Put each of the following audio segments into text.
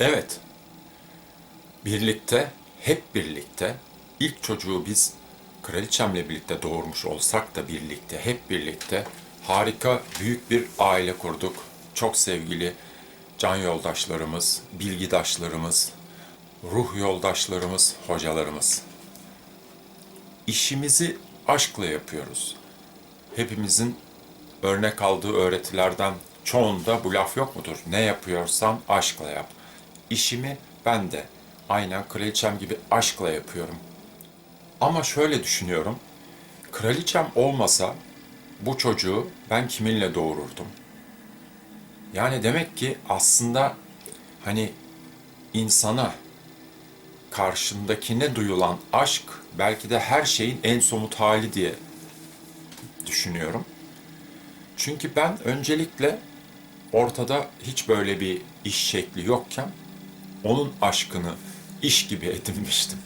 Evet. Birlikte, hep birlikte ilk çocuğu biz kraliçemle birlikte doğurmuş olsak da birlikte, hep birlikte harika büyük bir aile kurduk. Çok sevgili can yoldaşlarımız, bilgidaşlarımız, ruh yoldaşlarımız, hocalarımız. İşimizi aşkla yapıyoruz. Hepimizin örnek aldığı öğretilerden çoğunda bu laf yok mudur? Ne yapıyorsan aşkla yap. İşimi ben de aynen kraliçem gibi aşkla yapıyorum. Ama şöyle düşünüyorum. Kraliçem olmasa bu çocuğu ben kiminle doğururdum? Yani demek ki aslında hani insana karşındakine duyulan aşk belki de her şeyin en somut hali diye düşünüyorum. Çünkü ben öncelikle ortada hiç böyle bir iş şekli yokken onun aşkını iş gibi edinmiştim.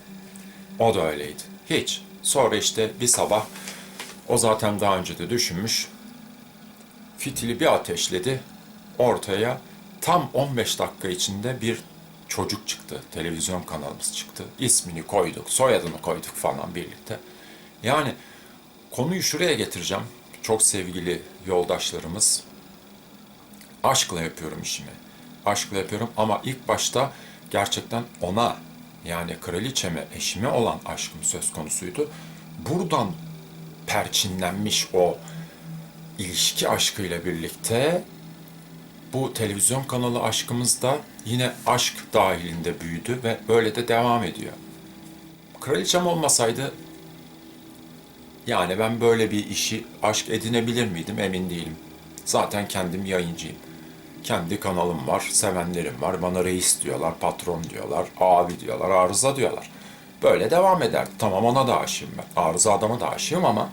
O da öyleydi. Hiç. Sonra işte bir sabah o zaten daha önce de düşünmüş. Fitili bir ateşledi. Ortaya tam 15 dakika içinde bir çocuk çıktı. Televizyon kanalımız çıktı. İsmini koyduk, soyadını koyduk falan birlikte. Yani konuyu şuraya getireceğim. Çok sevgili yoldaşlarımız. Aşkla yapıyorum işimi. Aşkla yapıyorum ama ilk başta gerçekten ona yani kraliçeme, eşime olan aşkım söz konusuydu. Buradan perçinlenmiş o ilişki aşkıyla birlikte bu televizyon kanalı aşkımız da yine aşk dahilinde büyüdü ve böyle de devam ediyor. Kraliçem olmasaydı yani ben böyle bir işi aşk edinebilir miydim emin değilim. Zaten kendim yayıncıyım. Kendi kanalım var, sevenlerim var. Bana reis diyorlar, patron diyorlar, abi diyorlar, arıza diyorlar. Böyle devam eder. Tamam ona da aşığım ben. Arıza adama da aşığım ama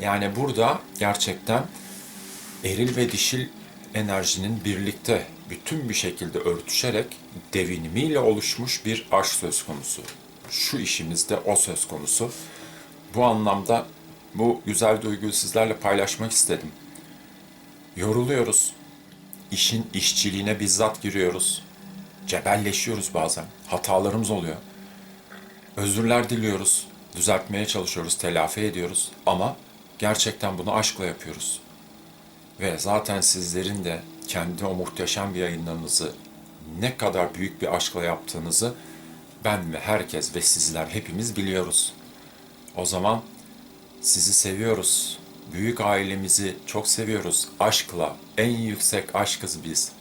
yani burada gerçekten eril ve dişil enerjinin birlikte bütün bir şekilde örtüşerek devinimiyle oluşmuş bir aşk söz konusu. Şu işimizde o söz konusu. Bu anlamda bu güzel duyguyu sizlerle paylaşmak istedim. Yoruluyoruz. İşin işçiliğine bizzat giriyoruz. Cebelleşiyoruz bazen. Hatalarımız oluyor. Özürler diliyoruz. Düzeltmeye çalışıyoruz, telafi ediyoruz. Ama gerçekten bunu aşkla yapıyoruz. Ve zaten sizlerin de kendi o muhteşem bir yayınlarınızı ne kadar büyük bir aşkla yaptığınızı ben ve herkes ve sizler hepimiz biliyoruz. O zaman sizi seviyoruz. Büyük ailemizi çok seviyoruz. Aşkla, en yüksek aşkız biz.